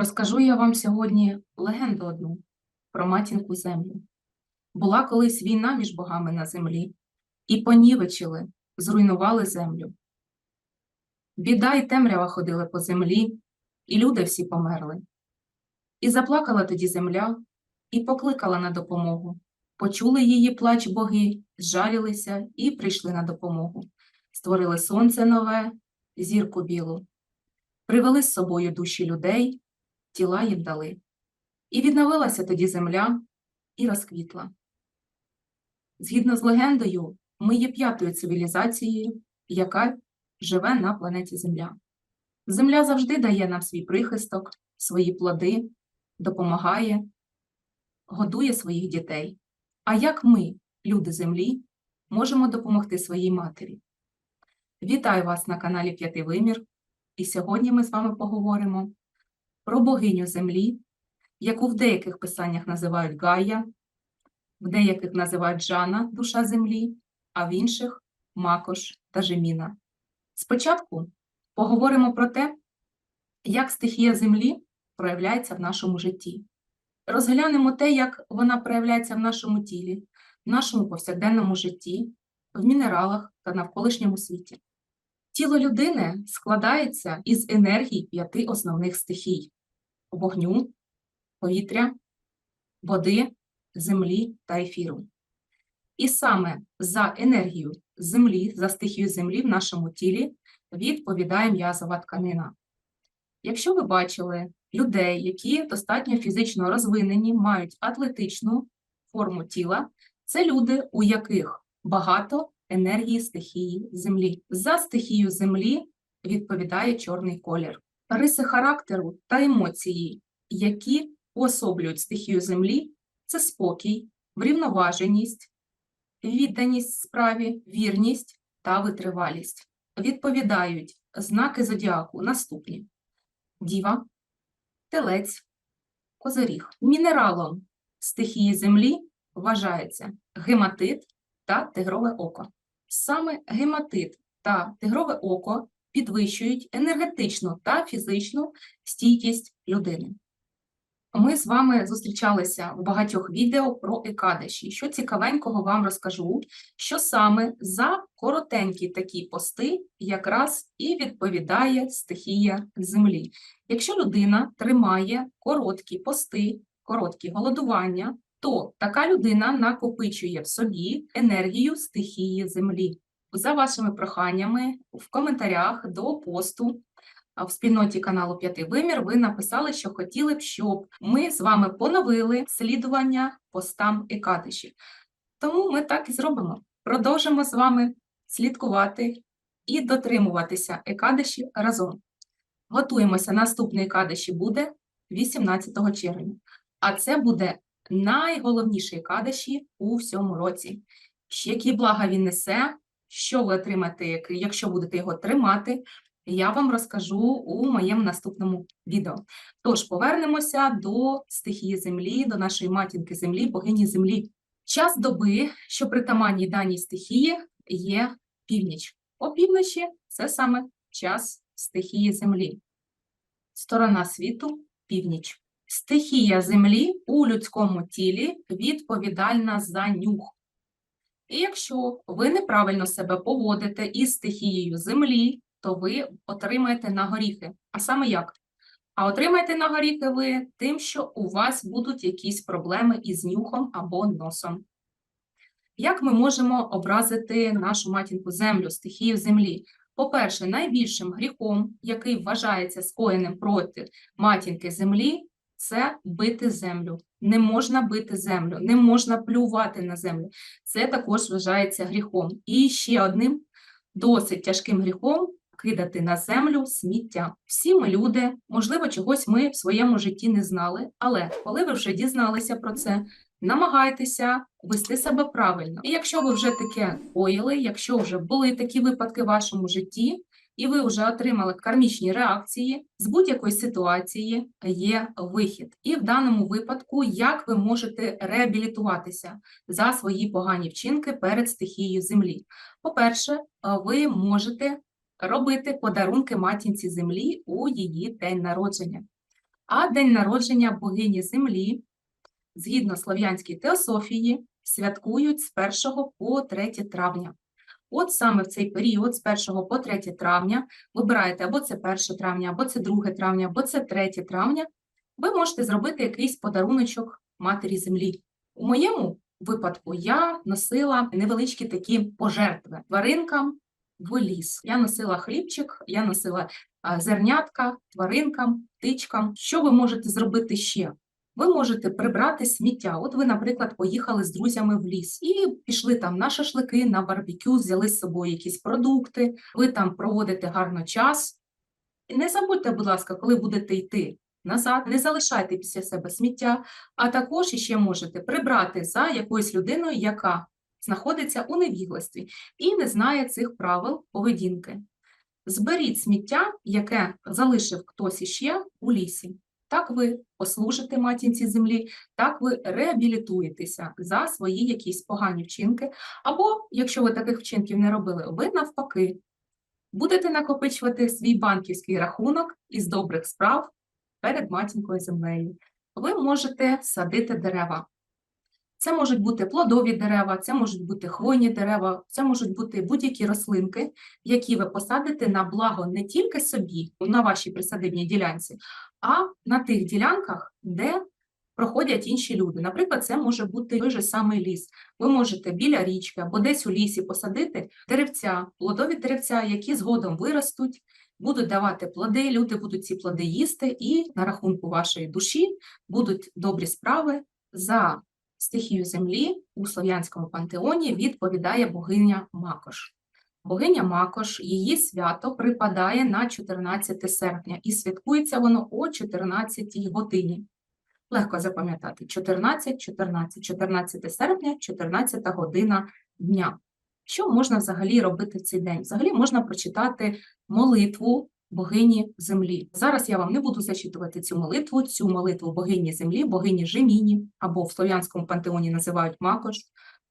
Розкажу я вам сьогодні легенду одну про матінку землю. Була колись війна між богами на землі, і понівечили, зруйнували землю. Біда й темрява ходили по землі, і люди всі померли. І заплакала тоді земля, і покликала на допомогу. Почули її плач боги, зжалілися і прийшли на допомогу. Створили сонце нове, зірку білу. Привели з собою душі людей, тіла їм дали. І відновилася тоді земля і розквітла. Згідно з легендою, ми є п'ятою цивілізацією, яка живе на планеті Земля. Земля завжди дає нам свій прихисток, свої плоди, допомагає, годує своїх дітей. А як ми, люди Землі, можемо допомогти своїй матері? Вітаю вас на каналі П'ятий Вимір, і сьогодні ми з вами поговоримо про богиню Землі, яку в деяких писаннях називають Гая, в деяких називають Джана, душа землі, а в інших Макош та Жеміна. Спочатку поговоримо про те, як стихія землі проявляється в нашому житті. Розглянемо те, як вона проявляється в нашому тілі, в нашому повсякденному житті, в мінералах та навколишньому світі. Тіло людини складається із енергій п'яти основних стихій: вогню, повітря, води, землі та ефіру. І саме за енергію землі, за стихію землі в нашому тілі відповідає м'язова тканина. Якщо ви бачили людей, які достатньо фізично розвинені, мають атлетичну форму тіла, це люди, у яких багато енергії стихії землі. За стихію землі відповідає чорний колір. Риси характеру та емоції, які уособлюють стихію землі, це спокій, врівноваженість, відданість справі, вірність та витривалість. Відповідають знаки зодіаку наступні: діва, телець, козиріг. Мінералом стихії землі вважається гематит та тигрове око. Саме гематит та тигрове око підвищують енергетичну та фізичну стійкість людини. Ми з вами зустрічалися в багатьох відео про екадиші. Що цікавенького вам розкажу, що саме за коротенькі такі пости якраз і відповідає стихія землі. Якщо людина тримає короткі пости, короткі голодування, то така людина накопичує в собі енергію стихії землі. За вашими проханнями в коментарях до посту в спільноті каналу П'ятий Вимір ви написали, що хотіли б, щоб ми з вами поновили слідування постам Екадиші. Тому ми так і зробимо. Продовжимо з вами слідкувати і дотримуватися Екадиші разом. Готуємося, наступний Екадиші буде 18 червня. А це буде найголовніший Екадиші у всьому році. Які блага він несе, що ви отримаєте, якщо будете його тримати, я вам розкажу у моєму наступному відео. Тож повернемося до стихії землі, до нашої матінки землі, богині землі. Час доби, що притаманній даній стихії, є північ. Опівночі це саме час стихії землі. Сторона світу північ. Стихія землі у людському тілі відповідальна за нюх. І якщо ви неправильно себе поводите із стихією землі, то ви отримаєте на горіхи. А саме як? А отримаєте на горіхи ви тим, що у вас будуть якісь проблеми із нюхом або носом. Як ми можемо образити нашу матінку землю, стихію землі? По-перше, найбільшим гріхом, який вважається скоєним проти матінки землі, це бити землю. Не можна бити землю, не можна плювати на землю. Це також вважається гріхом. І ще одним досить тяжким гріхом кидати на землю сміття. Всі ми люди, можливо, чогось ми в своєму житті не знали, але коли ви вже дізналися про це, намагайтеся вести себе правильно. І якщо ви вже таке коїли, якщо вже були такі випадки в вашому житті, і ви вже отримали кармічні реакції, з будь-якої ситуації є вихід. І в даному випадку, як ви можете реабілітуватися за свої погані вчинки перед стихією землі? По-перше, ви можете робити подарунки матінці землі у її день народження. А день народження богині землі, згідно слов'янській теософії, святкують з 1 по 3 травня. От саме в цей період, з 1 по 3 травня, вибираєте або це 1 травня, або це 2 травня, або це 3 травня, ви можете зробити якийсь подаруночок матері землі. У моєму випадку я носила невеличкі такі пожертви тваринкам в ліс. Я носила хлібчик, я носила зернятка тваринкам, птичкам. Що ви можете зробити ще? Ви можете прибрати сміття. От ви, наприклад, поїхали з друзями в ліс і пішли там на шашлики, на барбекю, взяли з собою якісь продукти, ви там проводите гарно час. Не забудьте, будь ласка, коли будете йти назад, не залишайте після себе сміття, а також іще можете прибрати за якоюсь людиною, яка знаходиться у невігластві і не знає цих правил поведінки. Зберіть сміття, яке залишив хтось іще у лісі. Так ви послужите матінці землі, так ви реабілітуєтеся за свої якісь погані вчинки. Або, якщо ви таких вчинків не робили, ви навпаки будете накопичувати свій банківський рахунок із добрих справ перед матінкою землею. Ви можете садити дерева. Це можуть бути плодові дерева, це можуть бути хвойні дерева, це можуть бути будь-які рослинки, які ви посадите на благо не тільки собі, на вашій присадибній ділянці, а на тих ділянках, де проходять інші люди. Наприклад, це може бути той же самий ліс. Ви можете біля річки або десь у лісі посадити деревця, плодові деревця, які згодом виростуть, будуть давати плоди, люди будуть ці плоди їсти, і на рахунку вашої душі будуть добрі справи за стихію землі у слов'янському пантеоні відповідає богиня Макош. Богиня Макош, її свято припадає на 14 серпня і святкується воно о 14 годині. Легко запам'ятати 14, 14, 14 серпня, 14 година дня. Що можна взагалі робити в цей день? Взагалі можна прочитати молитву богині землі. Зараз я вам не буду зачитувати цю молитву, цю молитву богині землі, богині Жеміні, або в слов'янському пантеоні називають Макош,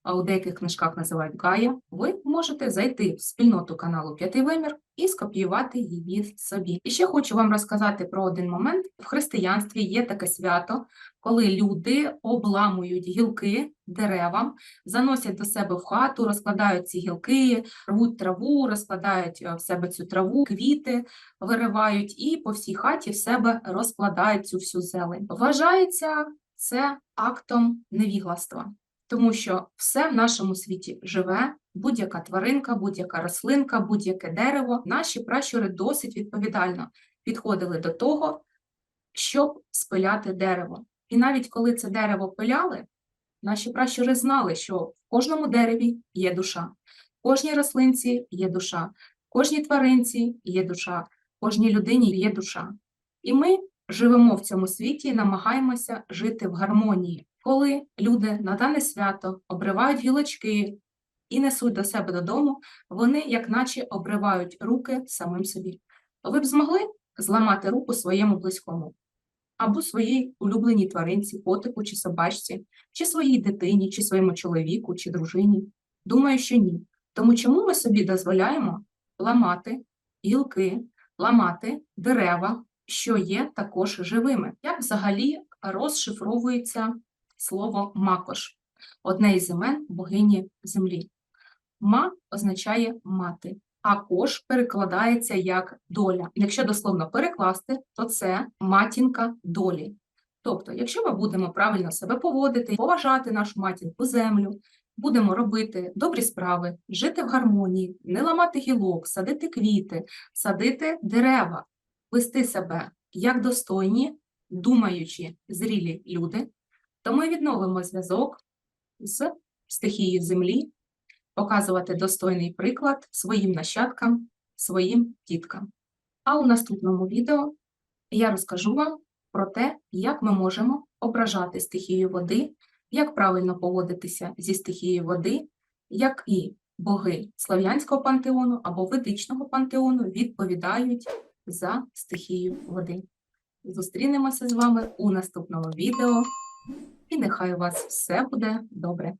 а у деяких книжках називають Гая. Ви можете зайти в спільноту каналу П'ятий Вимір і скопіювати її собі. І ще хочу вам розказати про один момент. В християнстві є таке свято, коли люди обламують гілки деревам, заносять до себе в хату, розкладають ці гілки, рвуть траву, розкладають е, в себе цю траву, квіти виривають і по всій хаті в себе розкладають цю всю зелень. Вважається це актом невігластва, тому що все в нашому світі живе, будь-яка тваринка, будь-яка рослинка, будь-яке дерево. Наші пращури досить відповідально підходили до того, щоб спиляти дерево. І навіть коли це дерево пиляли, наші пращури знали, що в кожному дереві є душа, в кожній рослинці є душа, в кожній тваринці є душа, в кожній людині є душа. І ми живемо в цьому світі і намагаємося жити в гармонії, коли люди на дане свято обривають гілочки і несуть до себе додому, вони, як наче, обривають руки самим собі. Ви б змогли зламати руку своєму близькому? або своїй улюбленій тваринці, котику чи собачці, чи своїй дитині, чи своєму чоловіку, чи дружині? Думаю, що ні. Тому чому ми собі дозволяємо ламати гілки, ламати дерева, що є також живими? Як взагалі розшифровується слово макош, одне із імен богині землі? Ма означає мати, а кош перекладається як доля. Якщо дословно перекласти, то це матінка долі. Тобто, якщо ми будемо правильно себе поводити, поважати нашу матінку землю, будемо робити добрі справи, жити в гармонії, не ламати гілок, садити квіти, садити дерева, вести себе як достойні, думаючі, зрілі люди, то ми відновимо зв'язок з стихією землі, показувати достойний приклад своїм нащадкам, своїм діткам. А у наступному відео я розкажу вам про те, як ми можемо ображати стихію води, як правильно поводитися зі стихією води, як і боги слав'янського пантеону або ведичного пантеону відповідають за стихію води. Зустрінемося з вами у наступному відео, і нехай у вас все буде добре.